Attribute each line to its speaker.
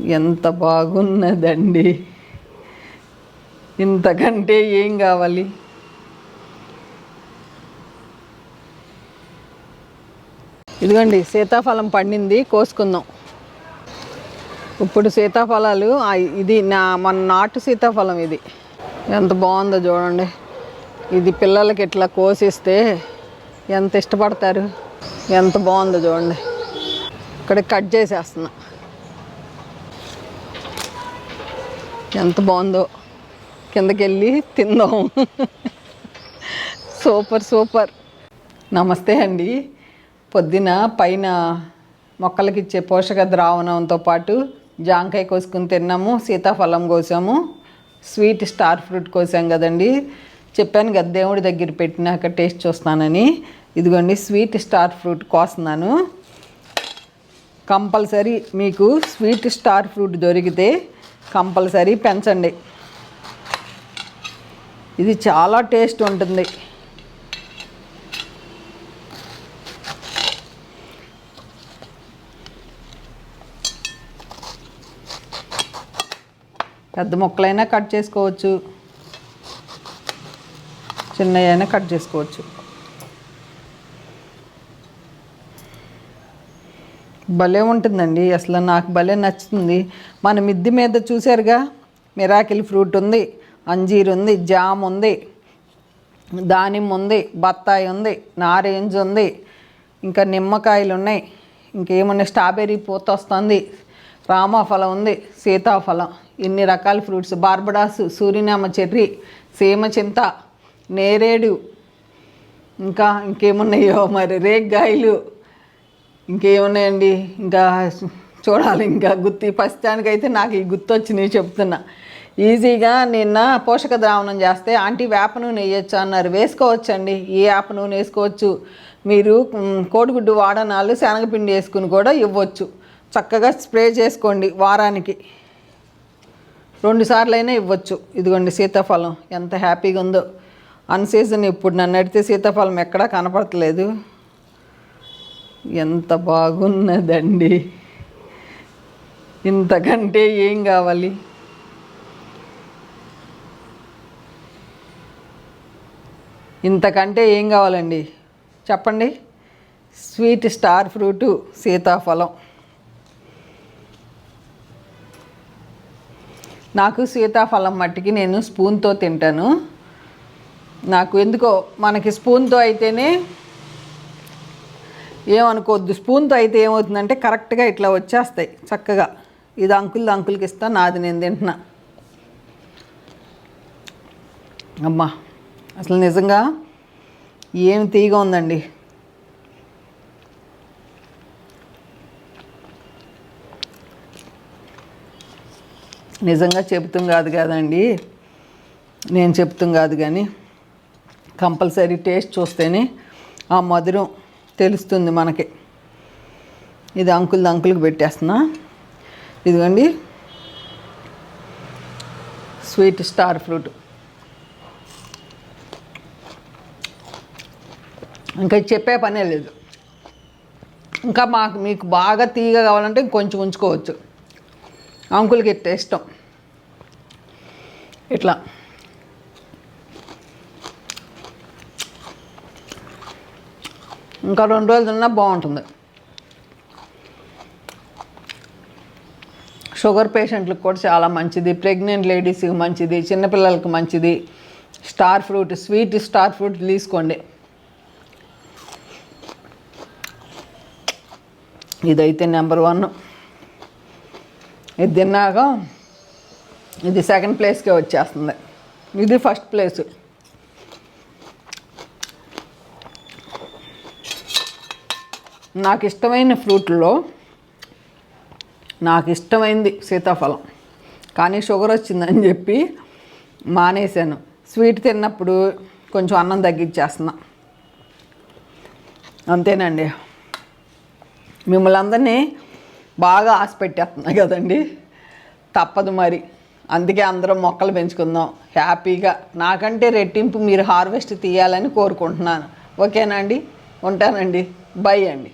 Speaker 1: ఎంత బాగున్నదండి. ఇంతకంటే ఏం కావాలి? ఇదిగోండి సీతాఫలం పండింది కోసుకుందాం. ఇప్పుడు సీతాఫలాలు ఇది నా మన నాటు సీతాఫలం ఇది. ఎంత బాగుందో చూడండి. ఇది పిల్లలకి ఇట్లా కోసిస్తే ఎంత ఇష్టపడతారు? ఎంత బాగుందో చూడండి. ఇక్కడ కట్ చేసేస్తున్నా. ఎంత బాగుందో. కిందకి వెళ్ళి తిందాం. Super super. నమస్తే అండి. పొద్దున పైన మొక్కలకి ఇచ్చే పోషక ద్రావణంతో పాటు జాంకాయ కోసుకుని తిన్నాము సీతాఫలం కోసాము స్వీట్ స్టార్ ఫ్రూట్ కోసాం కదండి. చెప్పాను కదా దేవుడి దగ్గర పెట్టినాక టేస్ట్ చూస్తానని. ఇదిగోండి స్వీట్ స్టార్ ఫ్రూట్ కోస్తున్నాను. కంపల్సరీ మీకు స్వీట్ స్టార్ ఫ్రూట్ దొరికితే కంపల్సరీ పెంచండి. ఇది చాలా టేస్ట్ ఉంటుంది. పెద్ద ముక్కలైనా కట్ చేసుకోవచ్చు. చిన్నయైనా కట్ చేసుకోవచ్చు. భలే ఉంటుందండి. అసలు నాకు భలే నచ్చుతుంది. మన మిద్ది మీద చూసారుగా మిరాకిల్ ఫ్రూట్ ఉంది అంజీర్ ఉంది జామ్ ఉంది దానిమ్మ ఉంది బత్తాయి ఉంది నారేంజ్ ఉంది ఇంకా నిమ్మకాయలు ఉన్నాయి. ఇంకేమున్నాయి? స్ట్రాబెర్రీ పూత వస్తుంది రామాఫలం ఉంది సీతాఫలం ఇన్ని రకాల ఫ్రూట్స్. బార్బడాస్ సూర్యనామ చెర్రీ సీమ చింత నేరేడు ఇంకా ఇంకేమున్నాయో మరి? రేగ్గాయలు. ఇంకేమున్నాయండి? ఇంకా చూడాలి ఇంకా గుర్తు ప్రస్తుతానికైతే నాకు ఈ గుర్తు వచ్చినాయి చెప్తున్నా. ఈజీగా నిన్న పోషక ద్రావణం చేస్తే ఆంటీ వేప నూనె వేయచ్చు అన్నారు. వేసుకోవచ్చండి ఏ వేప నూనె వేసుకోవచ్చు? మీరు కోడిగుడ్డు వాడనాలు శనగపిండి వేసుకుని కూడా ఇవ్వచ్చు. చక్కగా స్ప్రే చేసుకోండి వారానికి. రెండు సార్లైనా అయినా ఇవ్వచ్చు. ఇదిగోండి సీతాఫలం ఎంత హ్యాపీగా ఉందో. అన్ సీజన్ ఇప్పుడు నన్ను అడిగితే సీతాఫలం ఎక్కడా కనపడట్లేదు ఎంత బాగున్నదండి. ఇంతకంటే ఏం కావాలి? ఇంతకంటే ఏం కావాలండి? చెప్పండి. స్వీట్ స్టార్ ఫ్రూట్ సీతాఫలం. నాకు సీతాఫలం మట్టికి నేను స్పూన్తో తింటాను. నాకు ఎందుకో మనకి స్పూన్తో అయితేనే ఏమనుకోవద్దు. స్పూన్తో అయితే ఏమవుతుందంటే కరెక్ట్గా ఇట్లా వచ్చేస్తాయి చక్కగా. ఇది అంకుల్ అంకుల్కి ఇస్తా నాది నేను తింటున్నా. అమ్మా అసలు నిజంగా ఏమి తీగా ఉందండి? నిజంగా చెబుతాం కాదు కదండి. నేను చెప్తాం కాదు కానీ కంపల్సరీ టేస్ట్ చూస్తేనే ఆ మధురం తెలుస్తుంది మనకి. ఇది అంకుల్ అంకుల్కి పెట్టేస్తున్నా. ఇదిగోండి. Sweet star fruit. ఇంకా చెప్పే పనే లేదు. ఇంకా మాకు మీకు బాగా తీగ కావాలంటే ఇంకొంచెం ఉంచుకోవచ్చు. అంకుల్కి ఇట్ట ఇష్టం. ఇట్లా. ఇంకా రెండు రోజులు తిన్నా బాగుంటుంది. షుగర్ పేషెంట్లకు కూడా చాలా మంచిది. ప్రెగ్నెంట్ లేడీస్కి మంచిది చిన్నపిల్లలకి మంచిది. Star fruit sweet star fruit తీసుకోండి. ఇదైతే నెంబర్ వన్. ఇది తిన్నాక ఇది సెకండ్ ప్లేస్కే వచ్చేస్తుంది. ఇది ఫస్ట్ ప్లేస్. నాకు ఇష్టమైన ఫ్రూట్లో నాకు ఇష్టమైంది సీతాఫలం. కానీ షుగర్ వచ్చిందని చెప్పి మానేశాను. స్వీట్ తిన్నప్పుడు కొంచెం అన్నం తగ్గించేస్తున్నా. అంతేనండి. మిమ్మల్ని అందరినీ బాగా ఆశ పెట్టేస్తున్నా కదండి. తప్పదు మరి. అందుకే అందరం మొక్కలు పెంచుకుందాం. హ్యాపీగా. నాకంటే రెట్టింపు మీరు హార్వెస్ట్ తీయాలని కోరుకుంటున్నాను. ఓకేనా అండి? ఉంటానండి. బై అండి.